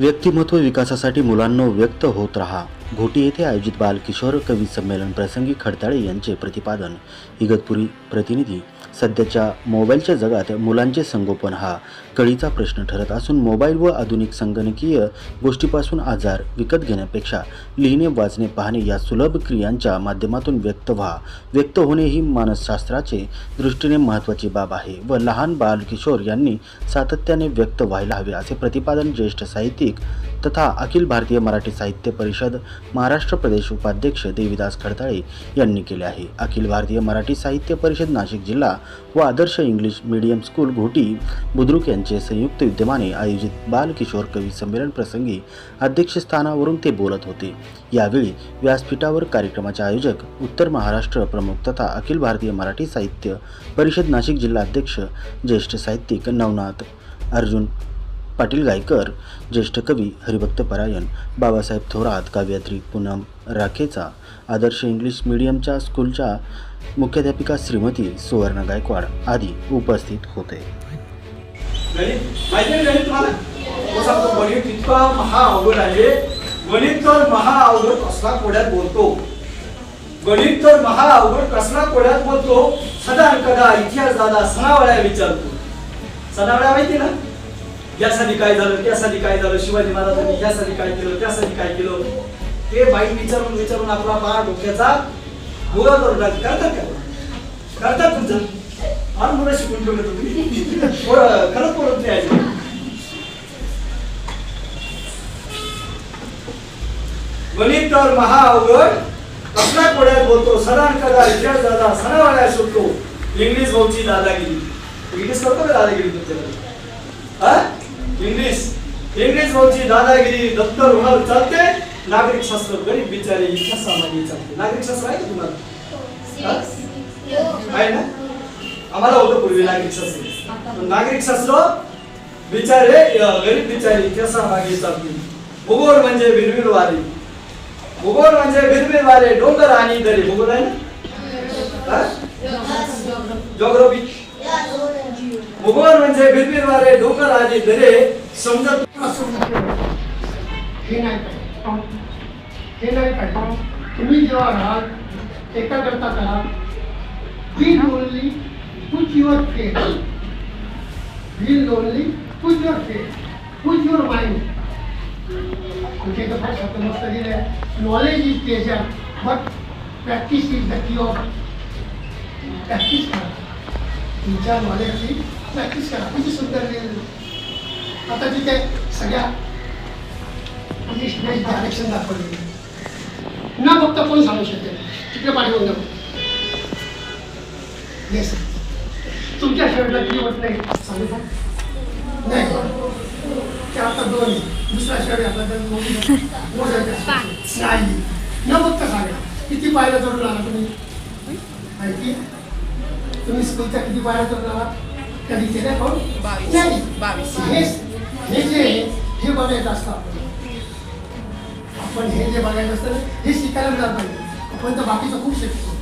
व्यक्तिमत्व विकासासाठी मुलांनो व्यक्त होत राहा. घोटी येथे आयोजित बालकिशोर कवी संमेलन प्रसंगी खडताळे यांचे प्रतिपादन. इगतपुरी प्रतिनिधी सध्याच्या मोबाईलच्या जगात मुलांचे संगोपन हा कळीचा प्रश्न ठरत असून मोबाईल व आधुनिक संगणकीय गोष्टीपासून आजार विकत घेण्यापेक्षा लिहिणे वाचणे पाहणे या सुलभ क्रियांच्या माध्यमातून व्यक्त व्हा. व्यक्त होणे ही मानसशास्त्राचे दृष्टीने महत्त्वाची बाब आहे व लहान बालकिशोर यांनी सातत्याने व्यक्त व्हायला हवे असे प्रतिपादन ज्येष्ठ साहित्यिक तथा अखिल भारतीय मराठी साहित्य परिषद महाराष्ट्र प्रदेश उपाध्यक्ष देविदास खडताळे यांनी केले आहे. अखिल भारतीय मराठी साहित्य परिषद नाशिक जिल्हा व Adarsh English medium school Ghoti Budruk यांचे संयुक्त विद्यमाने आयोजित बालकिशोर कवी संमेलन प्रसंगी अध्यक्षस्थानावरून ते बोलत होते. यावेळी व्यासपीठावर कार्यक्रमाचे आयोजक उत्तर महाराष्ट्र प्रमुख तथा अखिल भारतीय मराठी साहित्य परिषद नाशिक जिल्हा अध्यक्ष ज्येष्ठ साहित्यिक नवनाथ अर्जुन पाटील गायकर ज्येष्ठ कवी हरिभक्त परायण बाबासाहेब थोरात काव्यात्री पूनम राखेचा आदर्श इंग्लिश मीडियमच्या स्कूलच्या मुख्याध्यापिका श्रीमती सुवर्ण गायकवाड आदी उपस्थित होते. हो गणित तर महा अवघड कसला कोड्यात बोलतो? गणित तर महा अवघड कसला कोड्यात बोलतो? सदा कदा इतिहास दादा सणावळ्या विचारतो. सणावळ्या माहिती ना? यासाठी काय झालं त्यासाठी काय झालं शिवाजी महाराजांनी यासाठी काय केलं त्यासाठी काय केलं? ते बाई विचारून विचारून आपला बाळ डोक्याचा मुलं करून टाक. करतात का? करतात तुमचं? फार मुलं शिकून ठेवलं तुम्ही. खरंच बोलत नाही आहे. गणित तर महा अवघड. कसला कोड्यात बोलतो? सदा कदा इतिहास दादा सणावाड्या शोधतो इंग्लिश भाऊची दादागिरी. इंग्लिश करतो का दादागिरी तुमच्याकडे. हा? इंग्लिश इंग्लिश भाऊची दादागिरी दप्तर होणार चालते नागरिक शास्त्र गरीब बिचारे इतिहास सामान्य चालते नागरिक शास्त्र आहे का तुम्हाला आहे ना आम्हाला होतं पूर्वी नागरिक शास्त्र पण नागरिक शास्त्र बिचारे अं, गरीब बिचारे इतिहासामागे चालतील भूगोल म्हणजे भिरभिर वारे भूगोल म्हणजे भिरभिर वारे डोंगर आणि दरे भूगोल आहे ना जॉग्राफी भूगोल म्हणजे भिरभिर डोकर आधी दरे समजत हे नाही पाहिजे. हे नाही पाहिजे. तुम्ही जेव्हा राहाल एकाग्रता करा be lonely push your face be lonely push your face push your mind तुमच्या इथं फार शब्द मस्त दिले. Knowledge is pleasure but practice is the key of practice करा तुमच्या नॉलेजची प्रॅक्टिस करा. सुंदर लिहिलं आता तिथे सगळ्या डायरेक्शन दाखवले. न फक्त कोण सांगू शकेल तिकडे पाठवून नको येस तुमच्या शर्टला किती वाटत नाही सांगू का? नाही. ते आता दोन. दुसरा शर्ट आपला तर. नाही. न फक्त सांगा. किती पायऱ्या चढून आला तुम्ही? माहिती? तुम्ही स्कूलच्या किती पायऱ्या चढून आला कधी केल्या कोण बावीस. नाही. बावीस. हे जे हे बघायचं असतं आपण हे जे बघायचं असतं हे शिकायला मिळालं पाहिजे आपण तर बाकीचं खूप शिकतो